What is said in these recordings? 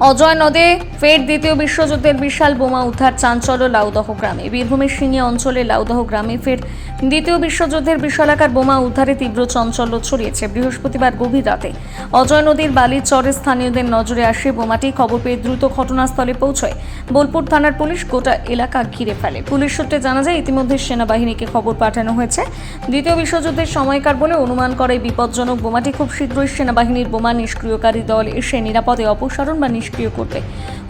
অজয় নদে ফের দ্বিতীয় বিশ্বযুদ্ধের বিশাল বোমা উদ্ধার চাঞ্চল্য লাউদহ গ্রামে। বীরভূমের সিংহে অঞ্চলে লাউদহ গ্রামে ফের দ্বিতীয় বিশ্বযুদ্ধের বিশালাকার বোমা উদ্ধারে তীব্র চাঞ্চল্য ছড়িয়েছে। বৃহস্পতিবার গভীর রাতে অজয় নদীর বালির চরে স্থানীয়দের নজরে আসে বোমাটি। খবর পেয়ে দ্রুত ঘটনাস্থলে পৌঁছয় বোলপুর থানার পুলিশ। গোটা এলাকা ঘিরে ফেলে। পুলিশ সূত্রে জানা যায়, ইতিমধ্যে সেনাবাহিনীকে খবর পাঠানো হয়েছে। দ্বিতীয় বিশ্বযুদ্ধের সময়কার বলে অনুমান করে বিপজ্জনক বোমাটি। খুব শীঘ্রই সেনাবাহিনীর বোমা নিষ্ক্রিয়কারী দল এসে নিরাপদে অপসারণ বা করবে।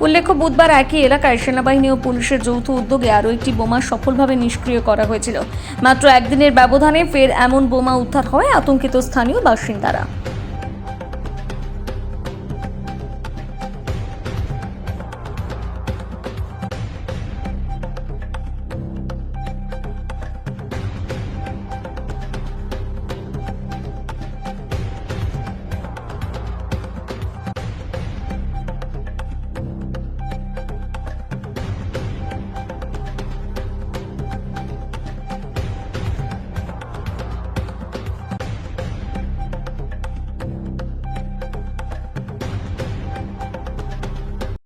উল্লেখ্য, বুধবার একই এলাকায় সেনাবাহিনী ও পুলিশের যৌথ উদ্যোগে আরও একটি বোমা সফলভাবে নিষ্ক্রিয় করা হয়েছিল। মাত্র একদিনের ব্যবধানে ফের এমন বোমা উদ্ধার হয় আতঙ্কিত স্থানীয় বাসিন্দারা।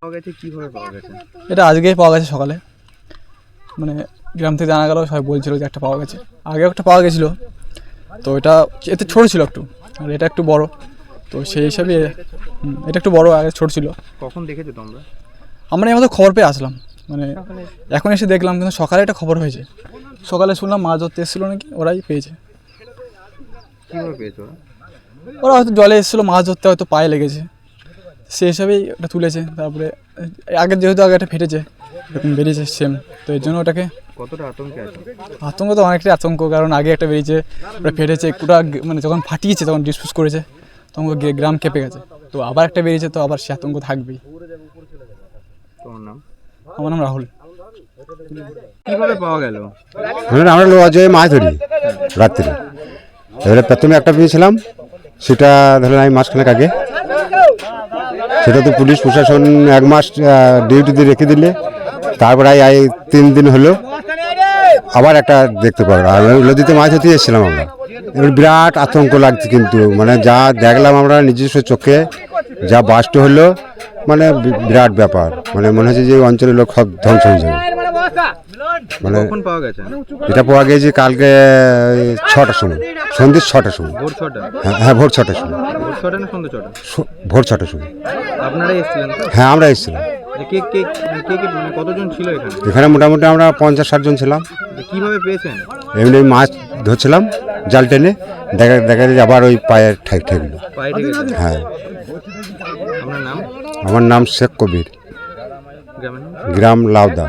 পাওয়া গেছে কীভাবে পাওয়া গেছে? এটা আজকেই পাওয়া গেছে সকালে। মানে গ্রাম থেকে জানা গেল সবাই বলছিল যে একটা পাওয়া গেছে। আগেও একটা পাওয়া গেছিল। তো এটা এতে ছোটো ছিল একটু আর এটা একটু বড়। তো সেই হিসাবে এটা একটু বড় আগে ছোট ছিল। কখন দেখেছ তোমরা? আমরা এই মতো খবর পেয়ে আসলাম। মানে এখন এসে দেখলাম কিন্তু সকালে একটা খবর হয়েছে। সকালে শুনলাম মাছ ধরতে এসেছিল নাকি ওরাই পেয়েছে? ওরা? হয়তো জলে এসেছিল মাছ ধরতে হয়তো পায়ে লেগেছে। সেই হিসাবেই ওটা তুলেছে তারপরে আগের যেহেতু আগে একটা ফেটেছে এরকম বেরিয়েছে সেম তো এর জন্য ওটাকে কতটা আতঙ্কে আছে? আতঙ্ক তো অনেকটাই আতঙ্ক কারণ আগে একটা বেরিয়েছে ওটা ফেটেছে পুরো মানে যখন ফাটিয়েছে তখন ডিসপুস করেছে তখন গ্রাম কেঁপে গেছে। তো আবার একটা বেরিয়েছে তো আবার সে আতঙ্ক থাকবেই। তোমার নাম? আমার নাম রাহুল। কীভাবে পাওয়া গেল? ধরুন আমরা লো অজয়ে মাছ ধরি রাত্রে। এবারে প্রথমে একটা পেয়েছিলাম সেটা ধরেন আমি মাসখানেক আগে। সেটা তো পুলিশ প্রশাসন এক মাস ডিউটিতে রেখে দিলে। তারপরে এই- তিন দিন হলো আবার একটা দেখতে পারো। আর নদীতে মাছ ধরতে এসেছিলাম আমরা। এবার বিরাট আতঙ্ক লাগছে কিন্তু। মানে যা দেখলাম আমরা নিজস্ব চোখে, যা বাস্ট হলো মানে বিরাট ব্যাপার। মানে মনে হচ্ছে যে অঞ্চলের লোক সব ধ্বংস হয়ে যাবে। মানে কখন পাওয়া গেছে? এটা পাওয়া গেছে কালকে ছটার সময়। সন্ধ্যে ছটার সময়। ভোর ছটা? হ্যাঁ হ্যাঁ ভোর ছটার সময়। ভোর ছটা না সন্ধ্যে ছটা? ভোর ছটার সময়। এসেছিলেন হ্যাঁ আমরা এসেছিলাম। কে কে কে কে মানে কতজন ছিল এখানে? এখানে মোটামুটি আমরা পঞ্চাশ ষাটজন ছিলাম। যে কীভাবে পেয়েছেন? এমনি মাছ ধরছিলাম জাল টেনে দেখা দেখা যায় আবার ওই পায়ে ঠাই ঠেকলো হ্যাঁ। আমার নাম শেখ কবির। গ্রাম লাউদা।